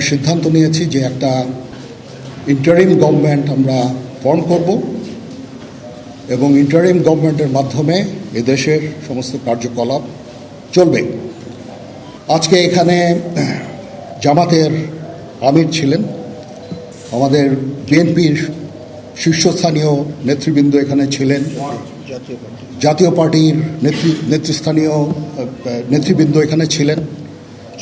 সিদ্ধান্ত নিয়েছি যে একটা ইন্টারিম গভর্নমেন্ট আমরা ফর্ম করব এবং ইন্টারিম গভর্নমেন্টের মাধ্যমে এদেশের সমস্ত কার্যকলাপ চলবে। আজকে এখানে জামাতের আমির ছিলেন। আমাদের বিএনপির শীর্ষস্থানীয় নেতৃবৃন্দ এখানে ছিলেন। জাতীয় পার্টির নেতৃ, নেতৃস্থানীয় নেতৃবৃন্দ এখানে ছিলেন।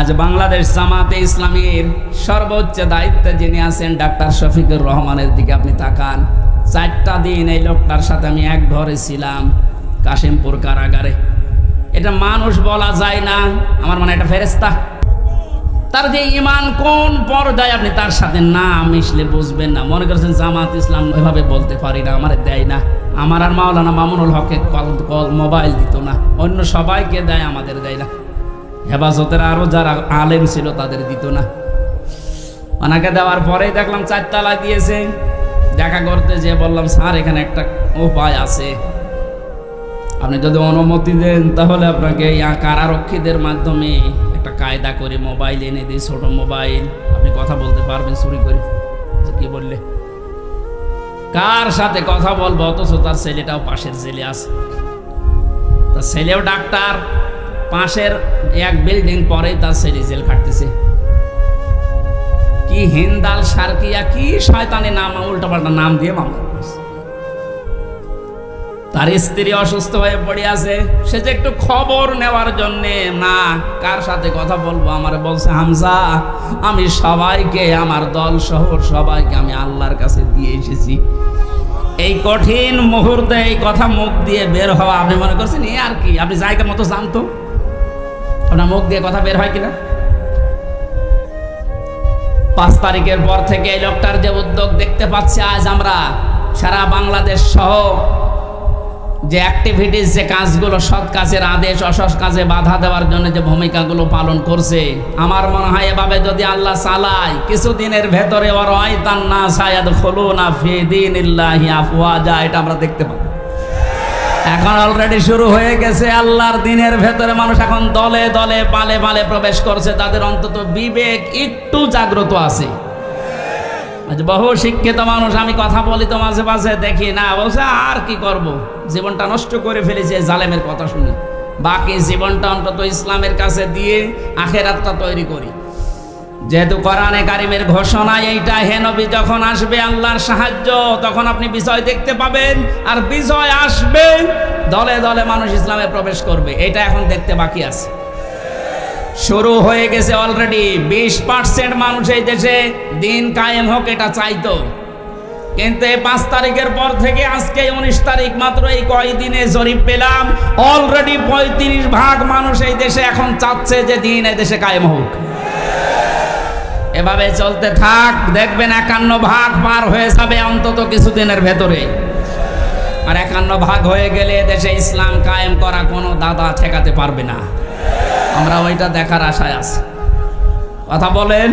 আজ বাংলাদেশ জামাতে ইসলামীর সর্বোচ্চ দায়িত্বে যিনি আছেন ডাক্তার শফিকুর রহমানের দিকে আপনি তাকান। চারটা দিন এই লোকটার সাথে আমি এক ঘরে ছিলাম কাশিমপুর কারাগারে। এটা মানুষ বলা যায় না, আমার মানে এটা ফেরেস্তা তার যে ইমান কোন পর্যায়ে আপনি তার সাথে না মিশলে বুঝবেন না। মনে করছেন জামাত ইসলাম ওইভাবে বলতে পারি না, আমার দেয় না। আমার আর মাওলানা মামুনুল হকে কল কল মোবাইল দিত না। অন্য সবাইকে দেয়, আমাদের দেয় না। হেফাজতের আরও যারা আলেম ছিল তাদের দিত না। ওনাকে দেওয়ার পরেই দেখলাম চারতলা দিয়েছে। দেখা করতে যে বললাম স্যার এখানে একটা উপায় আছে। আপনি যদি অনুমতি দেন তাহলে আপনাকে কারারক্ষীদের মাধ্যমে একটা কায়দা করে মোবাইল এনে দিই ছোট মোবাইল। আপনি কথা বলতে পারবেন চুরি করে। আচ্ছা, কি বললে? কার সাথে কথা বলব? অথচ তার ছেলেটাও পাশের জেলে আছে। তার ছেলেও ডাক্তার পাশের এক বিল্ডিং পরে তার ছেলে জেল খাটতেছে। কি হিন্দাল সার্কিয়া, কি শয়তানি নাম, উল্টাপাল্টা নাম দিয়ে মামলা তার স্ত্রী অসুস্থ হয়ে পড়ে আছে। সে যে একটু খবর নেওয়ার জন্য, না, কার সাথে কথা বলব? আমার বলছে, হামজা, আমি সবাইকে, আমার দল শহর সবাইকে আমি আল্লাহর কাছে দিয়ে এসেছি। এই কঠিন মুহূর্তে এই কথা মুখ দিয়ে বের হওয়া আপনি মনে করছেন এ আর কি, আপনি জায়গা মতো জানতো? আপনার মুখ দিয়ে কথা বের হয় কিনা? পাঁচ তারিখের পর থেকে এই লোকটার যে উদ্যোগ দেখতে পাচ্ছি আজ আমরা, সারা বাংলাদেশ সহ যে অ্যাক্টিভিটিস যে কাজগুলো, সৎ কাজের আদেশ, অসৎ কাজে বাধা দেওয়ার জন্য যে ভূমিকাগুলো পালন করছে, আমার মনে হয় এভাবে যদি আল্লাহ চালায়, কিছুদিনের ভেতরে ওর তার না সায়াদ ফলো না ফিদিন ইল্লাহি এটা আমরা দেখতে পাবো। এখন অলরেডি শুরু হয়ে গেছে আল্লাহর দিনের ভেতরে। মানুষ এখন দলে দলে পালে পালে প্রবেশ করছে। তাদের অন্তত বিবেক একটু জাগ্রত আছে। আজ বহু শিক্ষিত মানুষ, আমি কথা বলি তো মাঝে মাঝে দেখি, না, বলছে, আর কি করব? জীবনটা নষ্ট করে ফেলেছে জালেমের কথা শুনে। বাকি জীবনটা অন্তত ইসলামের কাছে দিয়ে আখেরাতটা তৈরি করি। যেহেতু কোরআনে কারিমের ঘোষণা এইটা হে নবী, যখন আসবে আল্লাহর সাহায্য, তখন আপনি বিজয় দেখতে পাবেন, আর বিজয় আসবে, দলে দলে মানুষ ইসলামে প্রবেশ করবে, এটা এখন দেখতে বাকি আছে। শুরু হয়ে গেছে অলরেডি বিশ পার্সেন্ট মানুষ এই দেশে দিন কায়েম হোক এটা চাইতো। কিন্তু এই পাঁচ তারিখের পর থেকে আজকে উনিশ তারিখ মাত্র এই কয়দিনে জরিপ পেলাম অলরেডি পঁয়ত্রিশ ভাগ মানুষ এই দেশে এখন চাচ্ছে যে দিন এই দেশে কায়েম হোক। এভাবে চলতে থাক, দেখবেন একান্ন ভাগ পার হয়ে যাবে অন্তত কিছুদিনের ভেতরে। আর একান্ন ভাগ হয়ে গেলে দেশে ইসলাম কায়েম করা কোনো দাদা ঠেকাতে পারবে না। আমরা ওইটা দেখার আশায় আছি। কথা বলেন।